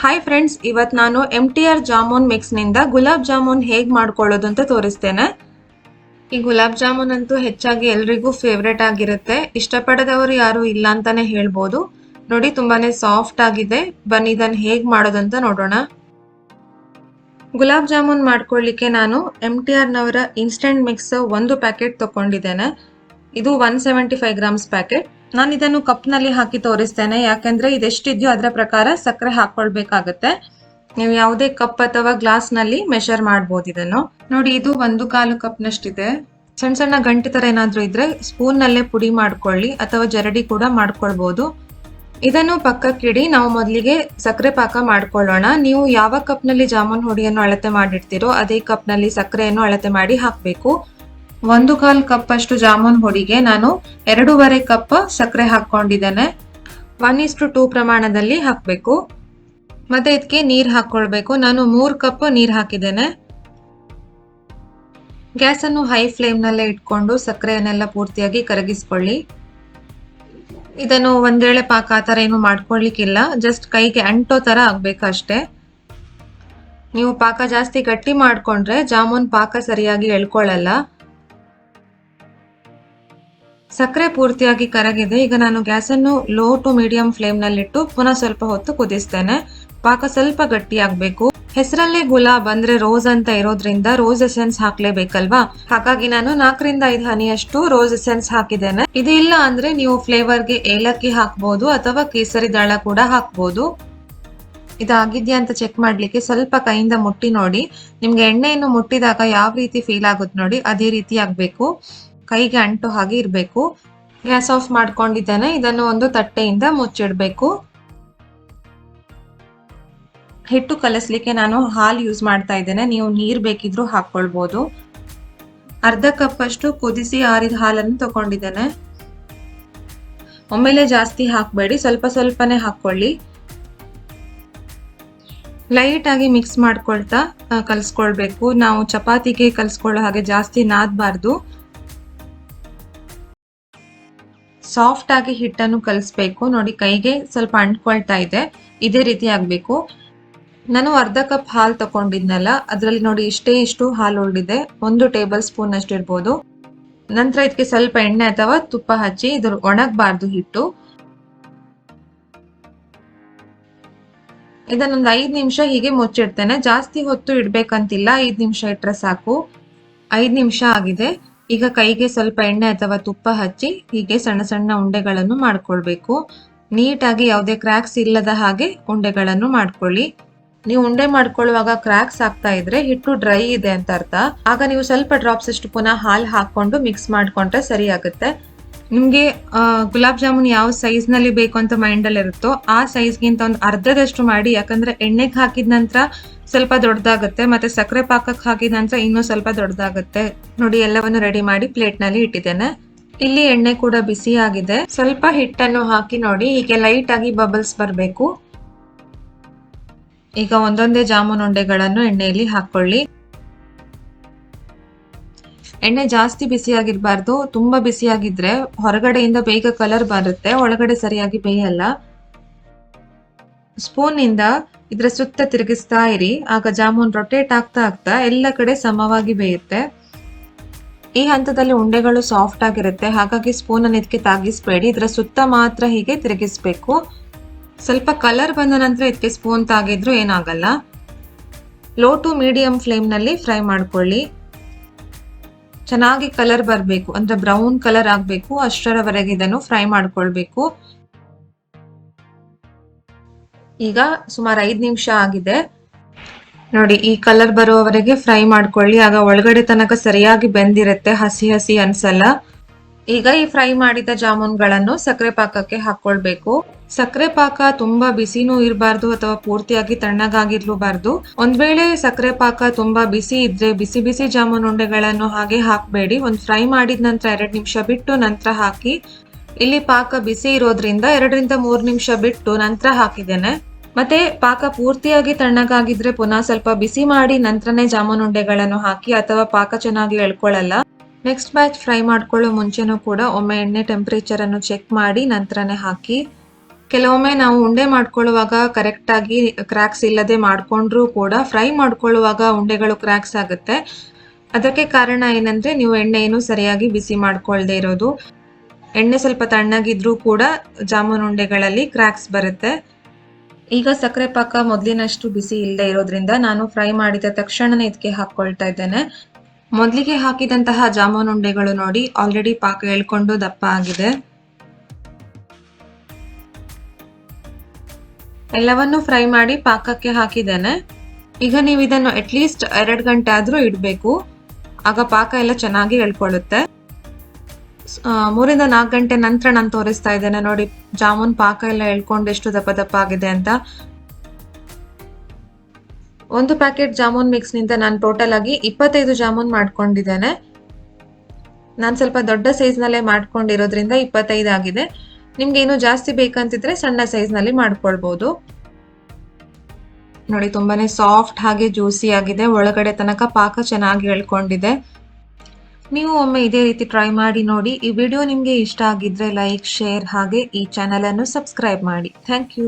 Hi friends ಇವತ್ತು ನಾನು M T R jamun ಮಿಕ್ಸ್ನಿಂದ ಗುಲಾಬ್ ಜಾಮೂನ್ ಹೇಗೆ ಮಾಡ್ಕೊಳ್ಳೋದು ಅಂತ ತೋರಿಸ್ತೇನೆ. ಈ ಗುಲಾಬ್ ಜಾಮೂನ್ ಅಂತೂ ಹೆಚ್ಚಾಗಿ ಎಲ್ರಿಗೂ ಫೇವ್ರೆಟ್ ಆಗಿರುತ್ತೆ. ಇಷ್ಟಪಡದವರು ಯಾರು ಇಲ್ಲ ಅಂತಾನೆ ಹೇಳ್ಬೋದು. ನೋಡಿ, ತುಂಬಾನೇ ಸಾಫ್ಟ್ ಆಗಿದೆ. ಬನ್ನಿ ಇದನ್ನು ಹೇಗೆ ಮಾಡೋದು ಅಂತ ನೋಡೋಣ. ಗುಲಾಬ್ ಜಾಮೂನ್ ಮಾಡ್ಕೊಳ್ಳಿಕ್ಕೆ ನಾನು ಎಂ ಟಿ ಆರ್ನವರ ಇನ್ಸ್ಟೆಂಟ್ ಮಿಕ್ಸ್ ಒಂದು ಪ್ಯಾಕೆಟ್ ತಗೊಂಡಿದ್ದೇನೆ ಇದು one seventy five grams packet ನಾನು ಇದನ್ನು ಕಪ್ನಲ್ಲಿ ಹಾಕಿ ತೋರಿಸ್ತೇನೆ. ಯಾಕಂದ್ರೆ ಇದೆಷ್ಟಿದೆಯೋ ಅದರ ಪ್ರಕಾರ ಸಕ್ಕರೆ ಹಾಕೊಳ್ಬೇಕಾಗತ್ತೆ ನೀವು ಯಾವುದೇ ಕಪ್ ಅಥವಾ ಗ್ಲಾಸ್ನಲ್ಲಿ ಮೆಷರ್ ಮಾಡಬಹುದು ಇದನ್ನು. ನೋಡಿ, ಇದು ಒಂದು ಕಾಲು ಕಪ್ನಷ್ಟಿದೆ. ಸಣ್ಣ ಸಣ್ಣ ಗಂಟೆ ತರ ಏನಾದ್ರೂ ಇದ್ರೆ ಸ್ಪೂನ್ ನಲ್ಲೇ ಪುಡಿ ಮಾಡ್ಕೊಳ್ಳಿ ಅಥವಾ ಜರಡಿ ಕೂಡ ಮಾಡ್ಕೊಳ್ಬೋದು. ಇದನ್ನು ಪಕ್ಕಕ್ಕಿಡಿ ನಾವು ಮೊದಲಿಗೆ ಸಕ್ಕರೆ ಪಾಕ ಮಾಡ್ಕೊಳ್ಳೋಣ. ನೀವು ಯಾವ ಕಪ್ನಲ್ಲಿ ಜಾಮೂನ್ ಹುಡಿಯನ್ನು ಅಳತೆ ಮಾಡಿರ್ತೀರೋ ಅದೇ ಕಪ್ನಲ್ಲಿ ಸಕ್ಕರೆಯನ್ನು ಅಳತೆ ಮಾಡಿ ಹಾಕಬೇಕು. ಒಂದು ಕಾಲ್ ಕಪ್ ಅಷ್ಟು ಜಾಮೂನ್ ಹುಡಿಗೆ. ನಾನು ಎರಡೂವರೆ ಕಪ್ ಸಕ್ಕರೆ ಹಾಕೊಂಡಿದ್ದೇನೆ ಒನ್ ಇಸ್ಟು ಟೂ ಪ್ರಮಾಣದಲ್ಲಿ ಹಾಕಬೇಕು. ಮತ್ತೆ ಇದಕ್ಕೆ ನೀರು ಹಾಕ್ಕೊಳ್ಬೇಕು. ನಾನು ಮೂರು ಕಪ್ ನೀರು ಹಾಕಿದ್ದೇನೆ. ಗ್ಯಾಸನ್ನು ಹೈ ಫ್ಲೇಮ್ನಲ್ಲೇ ಇಟ್ಕೊಂಡು ಸಕ್ಕರೆಯನ್ನೆಲ್ಲ ಪೂರ್ತಿಯಾಗಿ ಕರಗಿಸ್ಕೊಳ್ಳಿ. ಇದನ್ನು ಒಂದೇಳೆ ಪಾಕ ಆ ಥರ ಏನು ಮಾಡ್ಕೊಳ್ಳಿಕ್ಕಿಲ್ಲ ಜಸ್ಟ್ ಕೈಗೆ ಅಂಟೋ ತರ ಆಗಬೇಕು ಅಷ್ಟೇ. ನೀವು ಪಾಕ ಜಾಸ್ತಿ ಗಟ್ಟಿ ಮಾಡ್ಕೊಂಡ್ರೆ ಜಾಮೂನ್ ಪಾಕ ಸರಿಯಾಗಿ ಎಳ್ಕೊಳ್ಳಲ್ಲ. ಸಕ್ಕರೆ ಪೂರ್ತಿಯಾಗಿ ಕರಗಿದೆ. ಈಗ ನಾನು ಗ್ಯಾಸನ್ನು ಲೋ ಟು ಮೀಡಿಯಂ ಫ್ಲೇಮ್ ನಲ್ಲಿಟ್ಟು ಪುನಃ ಸ್ವಲ್ಪ ಹೊತ್ತು ಕುದಿಸ್ತೇನೆ. ಪಾಕ ಸ್ವಲ್ಪ ಗಟ್ಟಿ ಆಗ್ಬೇಕು ಹೆಸರಲ್ಲೇ ಗುಲಾಬ್ ಅಂದ್ರೆ ರೋಸ್ ಅಂತ ಇರೋದ್ರಿಂದ ರೋಸ್ ಎಸೆನ್ಸ್ ಹಾಕ್ಲೇಬೇಕಲ್ವಾ? ಹಾಗಾಗಿ ನಾನು ನಾಲ್ಕರಿಂದ ಐದು ಹನಿಯಷ್ಟು ರೋಸ್ ಎಸೆನ್ಸ್ ಹಾಕಿದ್ದೇನೆ. ಇದು ಇಲ್ಲ ಅಂದ್ರೆ ನೀವು ಫ್ಲೇವರ್ಗೆ ಏಲಕ್ಕಿ ಹಾಕ್ಬೋದು ಅಥವಾ ಕೇಸರಿ ದಾಳ ಕೂಡ ಹಾಕ್ಬೋದು. ಇದಾಗಿದ್ಯಾ ಅಂತ ಚೆಕ್ ಮಾಡ್ಲಿಕ್ಕೆ ಸ್ವಲ್ಪ ಕೈಯಿಂದ ಮುಟ್ಟಿ ನೋಡಿ. ನಿಮ್ಗೆ ಎಣ್ಣೆಯನ್ನು ಮುಟ್ಟಿದಾಗ ಯಾವ ರೀತಿ ಫೀಲ್ ಆಗುತ್ತೆ ನೋಡಿ. ಅದೇ ರೀತಿ ಆಗ್ಬೇಕು. ಕೈಗೆ ಅಂಟು ಹಾಗೆ ಇರಬೇಕು. ಗ್ಯಾಸ್ ಆಫ್ ಮಾಡ್ಕೊಂಡಿದ್ದೇನೆ. ಇದನ್ನು ಒಂದು ತಟ್ಟೆಯಿಂದ ಮುಚ್ಚಿಡಬೇಕು. ಹಿಟ್ಟು ಕಲಸಲಿಕ್ಕೆ ನಾನು ಹಾಲು ಯೂಸ್ ಮಾಡ್ತಾ ಇದ್ದೇನೆ. ನೀವು ನೀರು ಬೇಕಿದ್ರೂ ಹಾಕೊಳ್ಬೋದು ಅರ್ಧ ಕಪ್ ಅಷ್ಟು ಕುದಿಸಿ ಆರಿದ ಹಾಲನ್ನು ತಗೊಂಡಿದ್ದೇನೆ. ಒಮ್ಮೆಲೆ ಜಾಸ್ತಿ ಹಾಕಬೇಡಿ. ಸ್ವಲ್ಪ ಸ್ವಲ್ಪನೇ ಹಾಕೊಳ್ಳಿ ಲೈಟ್ ಆಗಿ ಮಿಕ್ಸ್ ಮಾಡ್ಕೊಳ್ತಾ ಕಲಿಸ್ಕೊಳ್ಬೇಕು. ನಾವು ಚಪಾತಿಗೆ ಕಲಿಸ್ಕೊಳ್ಳೋ ಹಾಗೆ ಜಾಸ್ತಿ ನಾದಬಾರ್ದು. ಸಾಫ್ಟ್ ಆಗಿ ಹಿಟ್ಟನ್ನು ಕಲಿಸ್ಬೇಕು. ನೋಡಿ, ಕೈಗೆ ಸ್ವಲ್ಪ ಅಂಟ್ಕೊಳ್ತಾ ಇದೆ. ಇದೇ ರೀತಿ ಆಗ್ಬೇಕು. ನಾನು ಅರ್ಧ ಕಪ್ ಹಾಲು ತಗೊಂಡಿದ್ನಲ್ಲ, ಅದರಲ್ಲಿ ನೋಡಿ ಇಷ್ಟೇ ಇಷ್ಟು ಹಾಲು ಉಳಿದಿದೆ. ಒಂದು ಟೇಬಲ್ ಸ್ಪೂನ್ ಅಷ್ಟು ಇರ್ಬೋದು. ನಂತರ ಇದಕ್ಕೆ ಸ್ವಲ್ಪ ಎಣ್ಣೆ ಅಥವಾ ತುಪ್ಪ ಹಚ್ಚಿ ಇದು ಒಣಗಬಾರ್ದು ಹಿಟ್ಟು. ಇದನ್ನೊಂದು ಐದು ನಿಮಿಷ ಹೀಗೆ ಮುಚ್ಚಿಡ್ತೇನೆ. ಜಾಸ್ತಿ ಹೊತ್ತು ಇಡ್ಬೇಕಂತಿಲ್ಲ. ಐದು ನಿಮಿಷ ಇಟ್ರೆ ಸಾಕು. ಐದು ನಿಮಿಷ ಆಗಿದೆ. ಈಗ ಕೈಗೆ ಸ್ವಲ್ಪ ಎಣ್ಣೆ ಅಥವಾ ತುಪ್ಪ ಹಚ್ಚಿ ಹೀಗೆ ಸಣ್ಣ ಸಣ್ಣ ಉಂಡೆಗಳನ್ನು ಮಾಡ್ಕೊಳ್ಬೇಕು. ನೀಟಾಗಿ ಯಾವುದೇ ಕ್ರ್ಯಾಕ್ಸ್ ಇಲ್ಲದ ಹಾಗೆ ಉಂಡೆಗಳನ್ನು ಮಾಡ್ಕೊಳ್ಳಿ. ನೀವು ಉಂಡೆ ಮಾಡ್ಕೊಳ್ಳುವಾಗ ಕ್ರ್ಯಾಕ್ಸ್ ಆಗ್ತಾ ಇದ್ರೆ ಹಿಟ್ಟು ಡ್ರೈ ಇದೆ ಅಂತ ಅರ್ಥ. ಆಗ ನೀವು ಸ್ವಲ್ಪ ಡ್ರಾಪ್ಸ್ ಅಷ್ಟು ಪುನಃ ಹಾಲು ಹಾಕೊಂಡು ಮಿಕ್ಸ್ ಮಾಡ್ಕೊಂಡ್ರೆ ಸರಿ ಆಗುತ್ತೆ ನಿಮ್ಗೆ ಗುಲಾಬ್ ಜಾಮೂನ್ ಯಾವ ಸೈಜ್ನಲ್ಲಿ ಬೇಕು ಅಂತ ಮೈಂಡ್ ಅಲ್ಲಿ ಇರುತ್ತೋ ಆ ಸೈಜ್ಗಿಂತ ಒಂದು ಅರ್ಧದಷ್ಟು ಮಾಡಿ, ಯಾಕಂದ್ರೆ ಎಣ್ಣೆಗೆ ಹಾಕಿದ ನಂತರ ಸ್ವಲ್ಪ ದೊಡ್ಡದಾಗುತ್ತೆ, ಮತ್ತೆ ಸಕ್ಕರೆ ಪಾಕಕ್ಕೆ ಹಾಕಿದ ನಂತರ ಇನ್ನೂ ಸ್ವಲ್ಪ ದೊಡ್ಡದಾಗುತ್ತೆ. ನೋಡಿ, ಎಲ್ಲವನ್ನು ರೆಡಿ ಮಾಡಿ ಪ್ಲೇಟ್ನಲ್ಲಿ ಇಟ್ಟಿದ್ದೇನೆ. ಇಲ್ಲಿ ಎಣ್ಣೆ ಕೂಡ ಬಿಸಿ ಆಗಿದೆ. ಸ್ವಲ್ಪ ಹಿಟ್ಟನ್ನು ಹಾಕಿ ನೋಡಿ, ಹೀಗೆ ಲೈಟ್ ಆಗಿ ಬಬಲ್ಸ್ ಬರಬೇಕು. ಈಗ ಒಂದೊಂದೇ ಜಾಮೂನ್ ಉಂಡೆಗಳನ್ನು ಎಣ್ಣೆಯಲ್ಲಿ ಹಾಕೊಳ್ಳಿ. ಎಣ್ಣೆ ಜಾಸ್ತಿ ಬಿಸಿಯಾಗಿರಬಾರ್ದು, ತುಂಬಾ ಬಿಸಿಯಾಗಿದ್ರೆ ಹೊರಗಡೆಯಿಂದ ಬೇಗ ಕಲರ್ ಬರುತ್ತೆ, ಒಳಗಡೆ ಸರಿಯಾಗಿ ಬೇಯಲ್ಲ. ಸ್ಪೂನ್ ಇದರ ಸುತ್ತ ತಿರುಗಿಸ್ತಾ ಇರಿ, ಆಗ ಜಾಮೂನ್ ರೊಟೇಟ್ ಆಗ್ತಾ ಆಗ್ತಾ ಎಲ್ಲ ಕಡೆ ಸಮವಾಗಿ ಬೇಯುತ್ತೆ. ಈ ಹಂತದಲ್ಲಿ ಉಂಡೆಗಳು ಸಾಫ್ಟ್ ಆಗಿರುತ್ತೆ, ಹಾಗಾಗಿ ಸ್ಪೂನ್ ಅನ್ನು ಇದಕ್ಕೆ ತಾಗಿಸ್ಬೇಡಿ, ಇದರ ಸುತ್ತ ಮಾತ್ರ ಹೀಗೆ ತಿರುಗಿಸ್ಬೇಕು. ಸ್ವಲ್ಪ ಕಲರ್ ಬಂದ ನಂತರ ಇದಕ್ಕೆ ಸ್ಪೂನ್ ತಾಗಿದ್ರು ಏನಾಗಲ್ಲ. ಲೋ ಟು ಮೀಡಿಯಂ ಫ್ಲೇಮ್ನಲ್ಲಿ ಫ್ರೈ ಮಾಡ್ಕೊಳ್ಳಿ. ಚೆನ್ನಾಗಿ ಕಲರ್ ಬರಬೇಕು, ಅಂದ್ರೆ ಬ್ರೌನ್ ಕಲರ್ ಆಗಬೇಕು, ಅಷ್ಟರವರೆಗೆ ಇದನ್ನು ಫ್ರೈ ಮಾಡ್ಕೊಳ್ಬೇಕು. ಈಗ ಸುಮಾರು ಐದು ನಿಮಿಷ ಆಗಿದೆ. ನೋಡಿ, ಈ ಕಲರ್ ಬರುವವರೆಗೆ ಫ್ರೈ ಮಾಡ್ಕೊಳ್ಳಿ. ಆಗ ಒಳಗಡೆ ತನಕ ಸರಿಯಾಗಿ ಬೆಂದಿರುತ್ತೆ, ಹಸಿ ಹಸಿ ಅನ್ಸಲ್ಲ. ಈಗ ಈ ಫ್ರೈ ಮಾಡಿದ ಜಾಮೂನ್ಗಳನ್ನು ಸಕ್ಕರೆ ಪಾಕಕ್ಕೆ ಹಾಕೊಳ್ಬೇಕು ಸಕ್ಕರೆ ಪಾಕ ತುಂಬಾ ಬಿಸಿನೂ ಇರಬಾರ್ದು ಅಥವಾ ಪೂರ್ತಿಯಾಗಿ ತಣ್ಣಗಾಗಿರ್ಲೂಬಾರ್ದು. ಒಂದ್ ವೇಳೆ ಸಕ್ಕರೆ ಪಾಕ ತುಂಬಾ ಬಿಸಿ ಇದ್ರೆ ಬಿಸಿ ಬಿಸಿ ಜಾಮೂನ್ ಉಂಡೆಗಳನ್ನು ಹಾಗೆ ಹಾಕಬೇಡಿ. ಒಂದ್ ಫ್ರೈ ಮಾಡಿದ ನಂತರ ಎರಡು ನಿಮಿಷ ಬಿಟ್ಟು ನಂತರ ಹಾಕಿ, ಇಲ್ಲಿ ಪಾಕ ಬಿಸಿ ಇರೋದ್ರಿಂದ ಎರಡರಿಂದ ಮೂರು ನಿಮಿಷ ಬಿಟ್ಟು ನಂತರ ಹಾಕಿದ್ದೇನೆ. ಮತ್ತೆ ಪಾಕ ಪೂರ್ತಿಯಾಗಿ ತಣ್ಣಗಾಗಿದ್ರೆ ಪುನಃ ಸ್ವಲ್ಪ ಬಿಸಿ ಮಾಡಿ ನಂತರನೇ ಜಾಮೂನ್ ಉಂಡೆಗಳನ್ನು ಹಾಕಿ ಅಥವಾ ಪಾಕ ಚೆನ್ನಾಗಿ ಎಳ್ಕೊಳ್ಳಲ್ಲ. ನೆಕ್ಸ್ಟ್ ಬ್ಯಾಚ್ ಫ್ರೈ ಮಾಡ್ಕೊಳ್ಳೋ ಮುಂಚೆನೂ ಕೂಡ ಒಮ್ಮೆ ಎಣ್ಣೆ ಟೆಂಪರೇಚರ್ ಅನ್ನು ಚೆಕ್ ಮಾಡಿ ನಂತರನೇ ಹಾಕಿ. ಕೆಲವೊಮ್ಮೆ ನಾವು ಉಂಡೆ ಮಾಡ್ಕೊಳ್ಳುವಾಗ ಕರೆಕ್ಟಾಗಿ ಕ್ರ್ಯಾಕ್ಸ್ ಇಲ್ಲದೆ ಮಾಡಿಕೊಂಡ್ರೂ ಕೂಡ ಫ್ರೈ ಮಾಡ್ಕೊಳ್ಳುವಾಗ ಉಂಡೆಗಳು ಕ್ರ್ಯಾಕ್ಸ್ ಆಗುತ್ತೆ. ಅದಕ್ಕೆ ಕಾರಣ ಏನಂದ್ರೆ ನೀವು ಎಣ್ಣೆಯನ್ನು ಸರಿಯಾಗಿ ಬಿಸಿ ಮಾಡ್ಕೊಳ್ಳದೆ ಇರೋದು. ಎಣ್ಣೆ ಸ್ವಲ್ಪ ತಣ್ಣಗಿದ್ರೂ ಕೂಡ ಜಾಮೂನ್ ಉಂಡೆಗಳಲ್ಲಿ ಕ್ರ್ಯಾಕ್ಸ್ ಬರುತ್ತೆ. ಈಗ ಸಕ್ಕರೆ ಪಾಕ ಮೊದಲಿನಷ್ಟು ಬಿಸಿ ಇಲ್ಲದೆ ಇರೋದ್ರಿಂದ ನಾನು ಫ್ರೈ ಮಾಡಿದ ತಕ್ಷಣನೇ ಇದಕ್ಕೆ ಹಾಕ್ಕೊಳ್ತಾ ಇದ್ದೇನೆ. ಮೊದಲಿಗೆ ಹಾಕಿದಂತಹ ಜಾಮೂನ್ ಉಂಡೆಗಳು ನೋಡಿ ಆಲ್ರೆಡಿ ಪಾಕ ಎಳ್ಕೊಂಡು ದಪ್ಪ ಆಗಿದೆ. ಎಲ್ಲವನ್ನು ಫ್ರೈ ಮಾಡಿ ಪಾಕಕ್ಕೆ ಹಾಕಿದ್ದೇನೆ. ಈಗ ನೀವು ಇದನ್ನು ಅಟ್ಲೀಸ್ಟ್ ಎರಡು ಗಂಟೆ ಆದ್ರೂ ಇಡಬೇಕು. ಆಗ ಪಾಕ ಎಲ್ಲ ಚೆನ್ನಾಗಿ ಎಳ್ಕೊಳ್ಳುತ್ತೆ. ಮೂರಿಂದ ನಾಲ್ಕು ಗಂಟೆ ನಂತರ ನಾನು ತೋರಿಸ್ತಾ ಇದ್ದೇನೆ. ನೋಡಿ, ಜಾಮೂನ್ ಪಾಕ ಎಲ್ಲ ಎಳ್ಕೊಂಡು ಎಷ್ಟು ದಪ್ಪ ದಪ್ಪ ಆಗಿದೆ ಅಂತ. ಒಂದು ಪ್ಯಾಕೆಟ್ ಜಾಮೂನ್ ಮಿಕ್ಸ್ನಿಂದ ನಾನು ಟೋಟಲ್ ಆಗಿ ಇಪ್ಪತ್ತೈದು ಜಾಮೂನ್ ಮಾಡ್ಕೊಂಡಿದ್ದೇನೆ. ನಾನು ಸ್ವಲ್ಪ ದೊಡ್ಡ ಸೈಜ್ನಲ್ಲೇ ಮಾಡ್ಕೊಂಡಿರೋದ್ರಿಂದ ಇಪ್ಪತ್ತೈದು ಆಗಿದೆ. ನಿಮ್ಗೆ ಏನು ಜಾಸ್ತಿ ಬೇಕಂತಿದ್ರೆ ಸಣ್ಣ ಸೈಜ್ನಲ್ಲಿ ಮಾಡ್ಕೊಳ್ಬಹುದು ನೋಡಿ, ತುಂಬಾನೇ ಸಾಫ್ಟ್ ಹಾಗೆ ಜ್ಯೂಸಿ ಆಗಿದೆ. ಒಳಗಡೆ ತನಕ ಪಾಕ ಚೆನ್ನಾಗಿ ಹೇಳ್ಕೊಂಡಿದೆ ನೀವು ಒಮ್ಮೆ ಇದೇ ರೀತಿ ಟ್ರೈ ಮಾಡಿ ನೋಡಿ. ಈ ವಿಡಿಯೋ ನಿಮಗೆ ಇಷ್ಟ ಆಗಿದ್ರೆ ಲೈಕ್ ಶೇರ್ ಹಾಗೆ ಈ ಚಾನೆಲ್ ಅನ್ನು ಸಬ್ಸ್ಕ್ರೈಬ್ ಮಾಡಿ. Thank you